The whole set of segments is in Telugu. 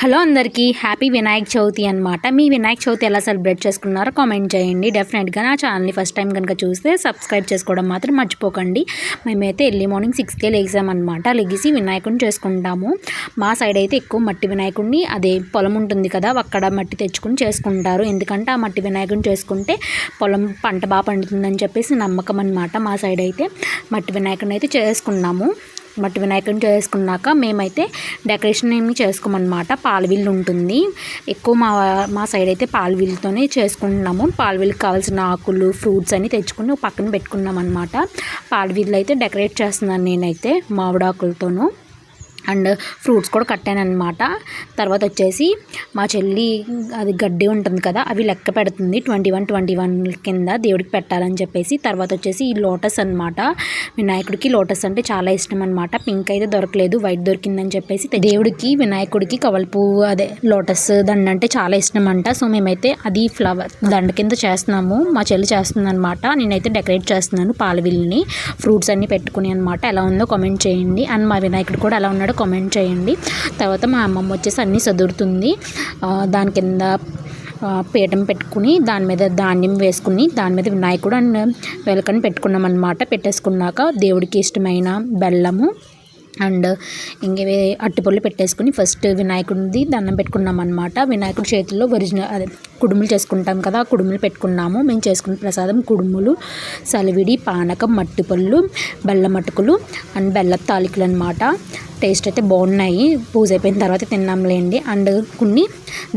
హలో అందరికీ హ్యాపీ వినాయక చవితి అనమాట మీ వినాయక చవితి ఎలా సెలబ్రేట్ చేసుకున్నారో కామెంట్ చేయండి. డెఫినెట్గా నా ఛానల్ని ఫస్ట్ టైం కనుక చూస్తే సబ్స్క్రైబ్ చేసుకోవడం మాత్రం మర్చిపోకండి. మేమైతే ఎర్లీ మార్నింగ్ సిక్స్కే లేసామన్నమాట లెగిసి వినాయకుడిని చేసుకుంటాము. మా సైడ్ అయితే ఎక్కువ మట్టి వినాయకుడిని అదే పొలం ఉంటుంది కదా అక్కడ మట్టి తెచ్చుకుని చేసుకుంటారు. ఎందుకంటే ఆ మట్టి వినాయకుడిని చేసుకుంటే పొలం పంట బాగా పండుతుందని చెప్పేసి నమ్మకం అనమాట మా సైడ్ అయితే. మట్టి వినాయకుడిని అయితే చేసుకున్నాము. మట్టి వినాయకుడిని చేసుకున్నాక మేమైతే డెకరేషన్ ఏమి చేసుకోమన్నమాట పాలవిల్లు ఉంటుంది. ఎక్కువ మా మా సైడ్ అయితే పాలవిల్లుతోనే చేసుకుంటున్నాము. పాలవిల్లుకి కావాల్సిన ఆకులు ఫ్రూట్స్ అన్ని తెచ్చుకుని పక్కన పెట్టుకున్నాం అనమాట పాలవిల్లు అయితే డెకరేట్ చేస్తున్నాను నేనైతే మామిడాకులతోనూ. అండ్ ఫ్రూట్స్ కూడా కట్టాను అనమాట తర్వాత వచ్చేసి మా చెల్లి అది గడ్డి ఉంటుంది కదా అవి లెక్క పెడుతుంది. ట్వంటీ వన్ ట్వంటీ వన్ కింద దేవుడికి పెట్టాలని చెప్పేసి. తర్వాత వచ్చేసి ఈ లోటస్ అనమాట వినాయకుడికి లోటస్ అంటే చాలా ఇష్టం అనమాట పింక్ అయితే దొరకలేదు వైట్ దొరికిందని చెప్పేసి దేవుడికి వినాయకుడికి కవల పువ్వు అదే లోటస్ దండ అంటే చాలా ఇష్టం అంట సో మేమైతే అది ఫ్లవర్ దండ కింద చేస్తున్నాము. మా చెల్లి చేస్తుంది అనమాట నేనైతే డెకరేట్ చేస్తున్నాను పాలవిల్ని ఫ్రూట్స్ అన్ని పెట్టుకుని అనమాట ఎలా ఉందో కామెంట్ చేయండి. అండ్ మా వినాయకుడు కూడా ఎలా ఉన్నాడో కామెంట్ చేయండి. తర్వాత మా అమ్మమ్మ వచ్చేసి అన్నీ చదువుతుంది దాని కింద పీఠం పెట్టుకుని దాని మీద ధాన్యం వేసుకుని దాని మీద వినాయకుడు అండ్ వెలకని పెట్టుకున్నాం అనమాట పెట్టేసుకున్నాక దేవుడికి ఇష్టమైన బెల్లము అండ్ ఇంకే అట్టిపళ్ళు పెట్టేసుకుని ఫస్ట్ వినాయకుడిది దండం పెట్టుకున్నాం అనమాట వినాయకుడి చేతుల్లో ఒరిజినల్ అదే కుడుములు చేసుకుంటాం కదా ఆ కుడుములు పెట్టుకున్నాము. మేము చేసుకున్న ప్రసాదం కుడుములు సలివిడి పానకం మట్టిపళ్ళు బెల్లం మటుకులు అండ్ బెల్లం తాలికలు అనమాట టేస్ట్ అయితే బాగున్నాయి. పూజ అయిపోయిన తర్వాత తిన్నాంలేండి. అండ్ కొన్ని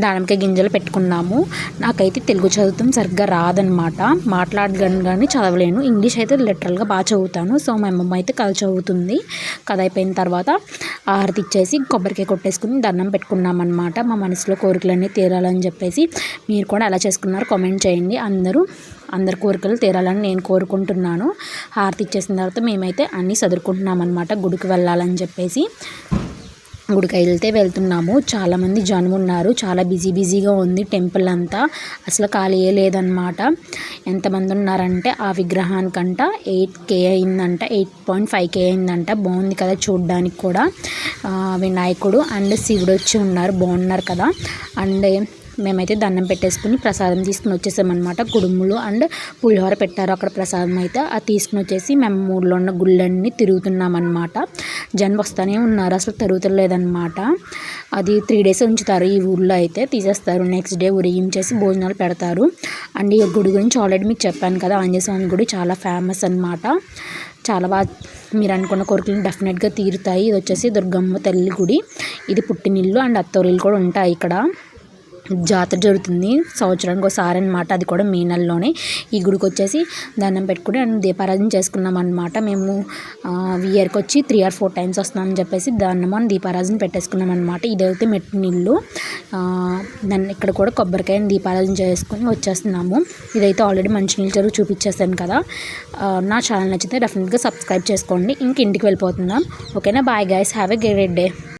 దానిమ్మకాయ గింజలు పెట్టుకున్నాము. నాకైతే తెలుగు చదువుతాం సరిగ్గా రాదనమాట మాట్లాడగలను కానీ చదవలేను. ఇంగ్లీష్ అయితే లిటరల్గా బాగా చదువుతాను. సో మా అమ్మమ్మ అయితే కథ చదువుతుంది. కథ అయిపోయిన తర్వాత ఆహారతిచ్చేసి ఇచ్చేసి కొబ్బరికాయ కొట్టేసుకుని దండం పెట్టుకున్నాం అనమాట మా మనసులో కోరికలన్నీ తీరాలని చెప్పేసి మీరు కూడా ఎలా చేసుకున్నారు కామెంట్ చేయండి. అందరూ అందరి కోరికలు తీరాలని నేను కోరుకుంటున్నాను. హారతి ఇచ్చేసిన తర్వాత మేమైతే అన్నీ చదువుకుంటున్నాం అనమాట గుడికి వెళ్ళాలని చెప్పేసి గుడికి వెళ్తే వెళ్తున్నాము. చాలామంది జనం ఉన్నారు. చాలా బిజీ బిజీగా ఉంది టెంపుల్ అంతా. అసలు ఖాళీయే లేదనమాట ఎంతమంది ఉన్నారంటే ఆ విగ్రహానికంట ఎయిట్ కే అయిందంట. ఎయిట్ పాయింట్ ఫైవ్ కే అయిందంట. బాగుంది కదా చూడడానికి కూడా. వినాయకుడు అండ్ శివుడు వచ్చి ఉన్నారు. బాగున్నారు కదా. అండ్ మేమైతే దండం పెట్టేసుకుని ప్రసాదం తీసుకుని వచ్చేసామన్నమాట. కుడుములు అండ్ పులిహోర పెట్టారు అక్కడ ప్రసాదం అయితే. అది తీసుకుని వచ్చేసి మేము ఊళ్ళో ఉన్న గుళ్ళన్నీ తిరుగుతున్నాం అనమాట జనం వస్తూనే ఉన్నారు. అసలు తిరుగుతలేదన్నమాట. అది త్రీ డేస్ ఉంచుతారు ఈ ఊళ్ళో అయితే. తీసేస్తారు. నెక్స్ట్ డే ఉరిగించేసి భోజనాలు పెడతారు. అండ్ ఈ గుడి గురించి ఆల్రెడీ మీకు చెప్పాను కదా. ఆంజనేయస్వామి గుడి చాలా ఫేమస్ అనమాట చాలా బాగా మీరు అనుకున్న కోరికలు డెఫినెట్గా తీరుతాయి. ఇది వచ్చేసి దుర్గమ్మ తల్లి గుడి. ఇది పుట్టినిల్లు అండ్ అత్తోరిల్లు కూడా ఉంటాయి ఇక్కడ. జాతర జరుగుతుంది. సంవత్సరానికి ఒకసారి అనమాట అది కూడా మే నెలలోనే. ఈ గుడికి వచ్చేసి దండం పెట్టుకుని అండ్ దీపారాధన చేసుకున్నాం అనమాట మేము ఇయర్కి వచ్చి త్రీ ఆర్ ఫోర్ టైమ్స్ వస్తున్నామని చెప్పేసి దండం అని దీపారాధన పెట్టేసుకున్నాం అనమాట ఇదైతే మెట్టు నీళ్ళు. దాన్ని ఇక్కడ కూడా కొబ్బరికాయ దీపారాధన చేసుకుని వచ్చేస్తున్నాము. ఇదైతే ఆల్రెడీ మంచినీళ్ళు చెరువు చూపించేస్తాను కదా. నా ఛానల్ నచ్చితే డెఫినెట్గా సబ్స్క్రైబ్ చేసుకోండి. ఇంక ఇంటికి వెళ్ళిపోతున్నాం. ఓకేనా bye guys have a great day